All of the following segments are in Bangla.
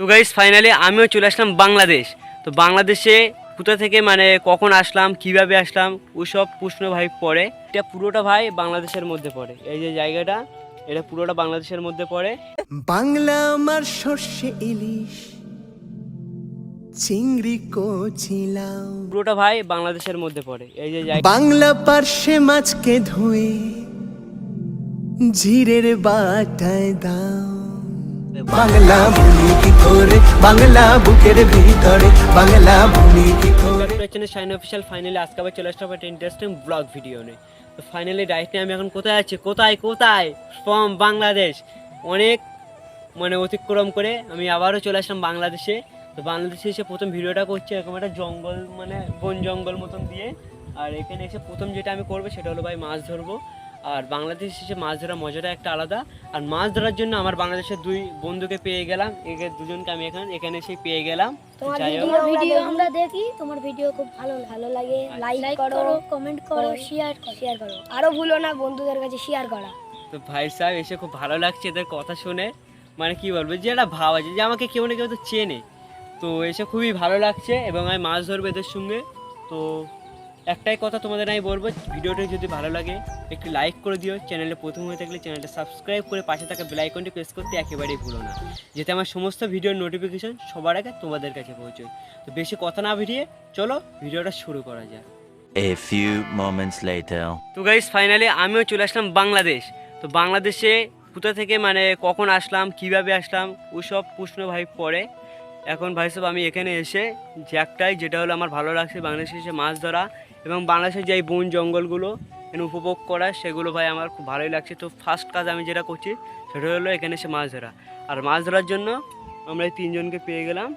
তো গাইস ফাইনালি আমিও চলে আসলাম বাংলাদেশ। তো বাংলাদেশে কোথা থেকে মানে কখন আসলাম কীভাবে আসলাম ওসব প্রশ্ন ভাই পড়ে। এটা পুরোটা ভাই বাংলাদেশের মধ্যে পড়ে। এই যে জায়গাটা এটা পুরোটা বাংলাদেশের মধ্যে পড়ে। বাংলা আমার সর্ষে ইলিশ চিংড়ি কচিলাও পুরোটা ভাই বাংলাদেশের মধ্যে পড়ে। এই যে জায়গা বাংলা পার্শ্বে মাছকে ধুয়ে জিরের বাটায় দাও। বাংলা ভূমি কি করে বাংলা বুকের ভিতরে। বাংলা ভূমি কি করে শাইন অফিসিয়াল ফাইনালি আজকে আবার চলে আসলাম একটা ইন্টারেস্টিং ব্লগ ভিডিও নিয়ে। তো ফাইনালি ডাইরেক্টলি আমি এখন কোথায় আছি? কোথায় কোথায়? ফ্রম বাংলাদেশ অনেক মানে অতিক্রম করে আমি আবারও চলে আসলাম বাংলাদেশে। তো বাংলাদেশে এসে প্রথম ভিডিওটা করছি এরকম একটা জঙ্গল মানে বন জঙ্গল মতন দিয়ে। আর এখানে এসে প্রথম যেটা আমি করব সেটা হলো ভাই মাছ ধরবো। আর বাংলাদেশ এসে মাছ ধরার মজাটা একটা আলাদা। আর মাছ ধরার জন্য আমার বাংলাদেশের দুই বন্ধুকে পেয়ে গেলাম। একে দুজনকে আমি এখন এখানে এসে পেয়ে গেলাম। তোমার ভিডিও আমরা দেখি তোমার ভিডিও খুব ভালো ভালো লাগে। লাইক করো কমেন্ট করো। শেয়ার শেয়ার করো। আরও ভুলো না বন্ধুদের কাছে শেয়ার করা। তো ভাই সাহেব এসে খুব ভালো লাগছে এদের কথা শুনে। মানে কি বলব যে একটা ভাব আছে যে আমাকে কেউ না কেউ তো চেনে। তো এসে খুবই ভালো লাগছে এবং আমি মাছ ধরবো এদের সঙ্গে। তো একটাই কথা তোমাদের আমি বলব ভিডিওটা যদি ভালো লাগে একটু লাইক করে দিও। চ্যানেলে প্রথম হয়ে থাকলে চ্যানেলটা সাবস্ক্রাইব করে পাশে থাকা বেল আইকনটি প্রেস করতে একেবারেই ভুলো না। যাতে আমার সমস্ত ভিডিওর নোটিফিকেশন সবার আগে তোমাদের কাছে পৌঁছয় তো বেশি কথা না ভিডিয়ে চলো ভিডিওটা শুরু করা যাক। A few moments later. তো গাইস ফাইনালি আমিও চলে আসলাম বাংলাদেশ। তো বাংলাদেশে কোথা থেকে মানে কখন আসলাম কীভাবে আসলাম ওসব প্রশ্ন ভাই পড়ে। এখন ভাই সব আমি এখানে এসে যে একটাই যেটা হলো আমার ভালো লাগছে বাংলাদেশে এসে মাছ ধরা। এবং বাংলাদেশের যে বন জঙ্গলগুলো এখানে উপভোগ করা, সেগুলো ভাই আমার খুব ভালোই লাগছে। তো ফার্স্ট কাজ আমি যেটা করছি, সেটা হলো এখানে এসে মাছ ধরা। আর মাছ ধরার জন্য আমরা এই তিনজনকে পেয়ে গেলাম।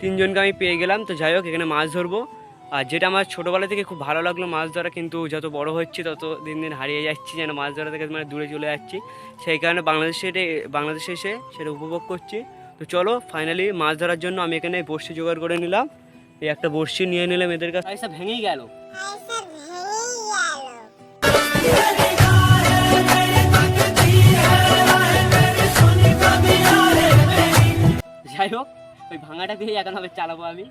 তিনজনকে আমি পেয়ে গেলাম। তো যাই হোক, এখানে মাছ ধরবো। আর যেটা আমার ছোটোবেলা থেকে খুব ভালো লাগল মাছ ধরা, কিন্তু যত বড় হচ্ছে, তত দিন দিন হারিয়ে যাচ্ছি, যেন মাছ ধরা থেকে মানে দূরে চলে যাচ্ছি। সেই কারণে বাংলাদেশে বাংলাদেশে এসে সেটা উপভোগ করছি। তো চলো ফাইনালি মাছ ধরার জন্য আমি এখানে বড়শি জোগাড় করে নিলাম। এই একটা বর্ষি নিয়ে নিলাম এদের কাছে পয়সা ভেঙেই গেল। যাই হোক ওই ভাঙাটা দিয়ে এখন হবে চালাবো আমি।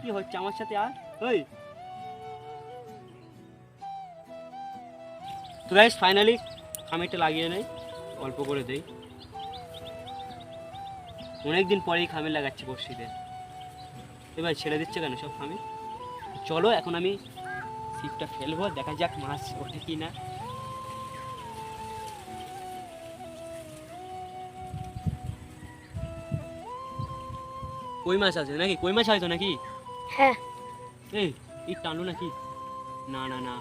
কি হচ্ছে আমার সাথে আর? ওই। তো গাইস ফাইনালি আমি এটা লাগিয়ে নেই অল্প করে দেই। অনেকদিন পরেই খামির লাগাচ্ছি বর্ষিতে এবার ছেড়ে দিচ্ছে কেন সব খামির? চলো এখন আমি ছিপটা ফেলব দেখা যাক মাছ ওঠে কি না কই মাছ আছে নাকি? কই মাছ হয়তো নাকি? হ্যাঁ। এই টানো নাকি? না না না।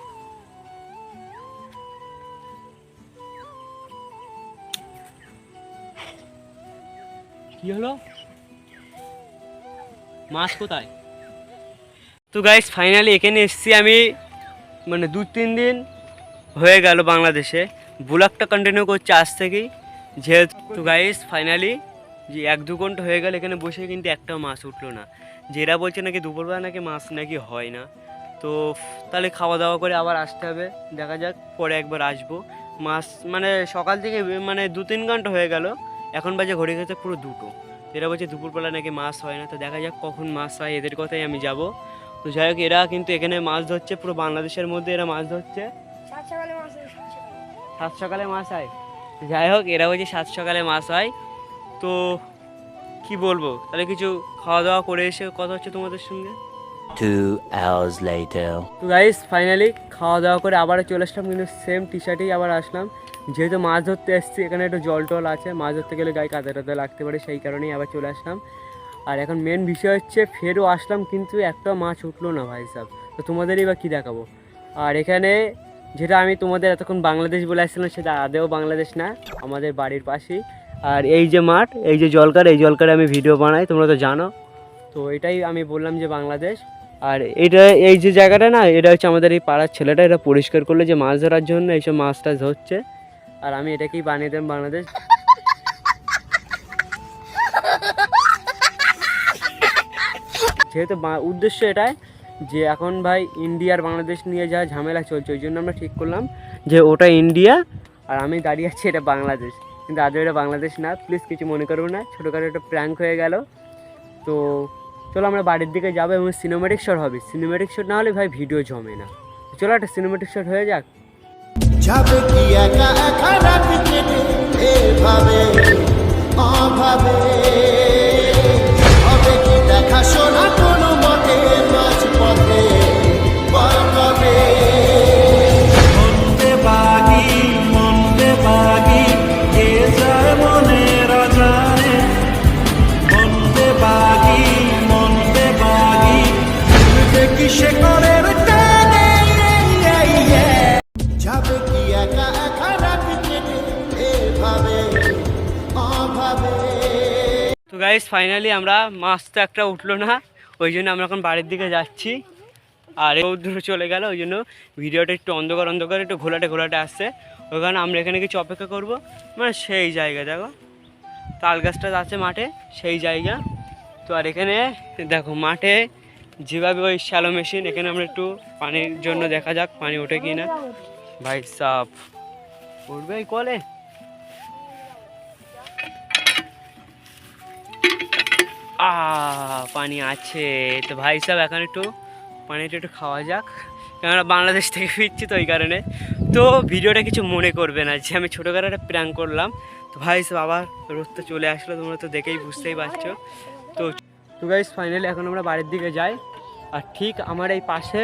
কি হলো? মাছ কোথায়? তো গাইস ফাইনালি এখানে এসেছি আমি মানে দু তিন দিন হয়ে গেল বাংলাদেশে। ব্লগটা কন্টিনিউ করছি আজ থেকেই। যেহেতু গাইস ফাইনালি যে এক দু ঘণ্টা হয়ে গেল এখানে বসে কিন্তু একটাও মাছ উঠল না। যেরা বলছে নাকি দুপুরবেলা নাকি মাছ নাকি হয় না। তো তাহলে খাওয়া দাওয়া করে আবার আসতে হবে। দেখা যাক, পরে একবার আসব। মাছ মানে সকাল থেকে মানে দু তিন ঘণ্টা হয়ে গেল। এখন বাজে ঘড়ি খেতে পুরো দুটো। এরা বলছে দুপুরবেলা নাকি মাছ হয় না তো দেখা যাক কখন মাছ হয় এদের কথাই আমি যাব। তো যাই হোক এরা কিন্তু এখানে মাছ ধরছে পুরো বাংলাদেশের মধ্যে এরা মাছ ধরছে। সাত সকালে মাছ সাত সকালে। মাছ হয়? যাই হোক এরা বলছে সাত সকালে মাছ হয়। তো কি বলব? তাহলে কিছু খাওয়া দাওয়া করে এসে কথা হচ্ছে তোমাদের সঙ্গে? Two hours later. তো গাইস ফাইনালি খাওয়া দাওয়া করে আবারও চলে আসলাম, কিন্তু সেম টি শার্টেই আবার আসলাম। যেহেতু মাছ ধরতে এসেছি, এখানে একটু জল টল আছে, মাছ ধরতে গেলে গায়ে কাদা টাদা লাগতে পারে, সেই কারণেই আবার চলে আসলাম। আর এখন মেন বিষয় হচ্ছে, ফেরও আসলাম, কিন্তু একটা মাছ উঠল না ভাই সাহেব তো তোমাদেরই বা কী দেখাবো? আর এখানে যেটা আমি তোমাদের এতক্ষণ বাংলাদেশ বলে আসছিলাম, সেটা আদেও বাংলাদেশ না, আমাদের বাড়ির পাশেই। আর এই যে মাঠ, এই যে জলকার, এই জলকারে আমি ভিডিও বানাই, তোমরা তো জানো। তো এটাই আমি বললাম যে বাংলাদেশ। আর এটা, এই যে জায়গাটা না, এটা হচ্ছে আমাদের এই পাড়ার ছেলেটা, এটা পরিষ্কার করল যে মাছ ধরার জন্য, এইসব মাছ টাছ ধরছে। আর আমি এটাকেই বানিয়ে দিলাম বাংলাদেশ। যেহেতু উদ্দেশ্য এটাই যে এখন ভাই ইন্ডিয়ার বাংলাদেশ নিয়ে যা ঝামেলা চলছে, ওই জন্য আমরা ঠিক করলাম যে ওটা ইন্ডিয়া আর আমি দাঁড়িয়ে আছি এটা বাংলাদেশ। কিন্তু আদৌ এটা বাংলাদেশ না প্লিজ কিছু মনে করব না। ছোটোখাটো একটা প্র্যাঙ্ক হয়ে গেল। তো চলো আমরা বাড়ির দিকে যাব এবং সিনেমেটিক শট হবে। সিনেমেটিক শট না হলে ভাই ভিডিও জমে না। চলো একটা সিনেমেটিক শট হয়ে যাক। যাবে কি একা একা কেটে, এভাবে, অভাবে। তো গাইস ফাইনালি আমরা মাছ তো একটা উঠল না, ওই জন্য আমরা এখন বাড়ির দিকে যাচ্ছি। আর এও দূরে চলে গেল, ওই জন্য ভিডিওটা একটু অন্ধকার অন্ধকার, একটু ঘোলাটে ঘোলাটে আসছে। ওই কারণে আমরা এখানে কিছু অপেক্ষা করব। মানে সেই জায়গা, দেখো। তাল গাছটা আছে মাঠে, সেই জায়গা। তো আর এখানে, দেখো, মাঠে যেভাবে ওই শ্যালো মেশিন এখানে আমরা একটু পানির জন্য দেখা যাক, পানি ওঠে কি না ভাই সাপ। উঠবে কলে? পানি আছে। তো ভাই সাহেব, এখন একটু পানিটা একটু খাওয়া যাক। কেননা বাংলাদেশ থেকে ফিরছি তো ওই কারণে। তো ভিডিওটা কিছু মনে করবে না, যে আমি ছোটোখাটো একটা প্র্যাঙ্ক করলাম। তো ভাই সাহেব, আবার রোদটা চলে আসলো, তোমরা তো দেখেই বুঝতেই পারছ। তো তো গাইজ ফাইনালি এখন আমরা বাড়ির দিকে যাই। আর ঠিক আমার এই পাশে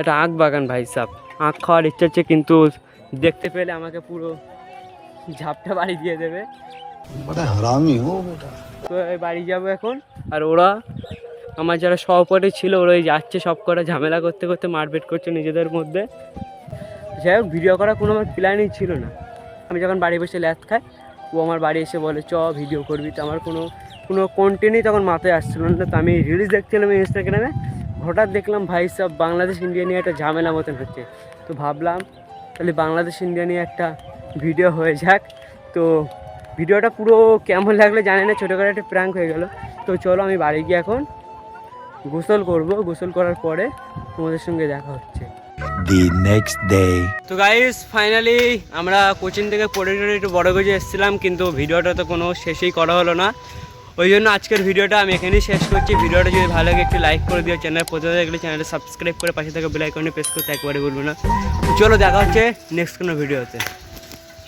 একটা আখ বাগান ভাই সাহেব। আখ খাওয়ার ইচ্ছা হচ্ছে, কিন্তু দেখতে পেলে আমাকে পুরো ঝাপটা বাড়ি দিয়ে দেবে। বেটা হারামি ও বেটা তো বাড়ি যাব এখন। আর ওরা আমার যারা সহপাঠী ছিল, ওরা যাচ্ছে সব কটা ঝামেলা করতে করতে, মারপিট করছে নিজেদের মধ্যে। যাই হোক ভিডিও করা কোনো আমার প্ল্যানই ছিল না। আমি যখন বাড়ি বসে ল্যাথ খাই, ও আমার বাড়ি এসে বলে, চ ভিডিও করবি। তো আমার কোনো কোনো কন্টেন্টই তখন মাথায় আসছিল না। তো আমি রিলস দেখছিলাম ইনস্টাগ্রামে হঠাৎ দেখলাম, ভাই, সব বাংলাদেশ ইন্ডিয়া নিয়ে একটা ঝামেলা মতন হচ্ছে। তো ভাবলাম, তাহলে বাংলাদেশ ইন্ডিয়া নিয়ে একটা ভিডিও হয়ে যাক। তো ভিডিওটা পুরো কেমন লাগল জানি না ছোটোখাটো একটা প্র্যাঙ্ক হয়ে গেল। তো চলো আমি বাড়ি গিয়ে এখন গোসল করব। গোসল করার পরে তোমাদের সঙ্গে দেখা হচ্ছে। The next day. তো গাইস ফাইনালি আমরা কোচিং থেকে পড়ে টড়ে একটু বড় গজে এসেছিলাম কিন্তু ভিডিওটা তো কোনো শেষেই করা হলো না। ওই জন্য আজকের ভিডিওটা আমি এখানেই শেষ করছি। ভিডিওটা যদি ভালো লাগে একটু লাইক করে দিও চ্যানেল প্রথমে দেখলে চ্যানেলটা সাবস্ক্রাইব করে পাশে থাকা বেল আইকনে প্রেস করতে একবারে বলব না। তো চলো দেখা হচ্ছে নেক্সট কোনো ভিডিওতে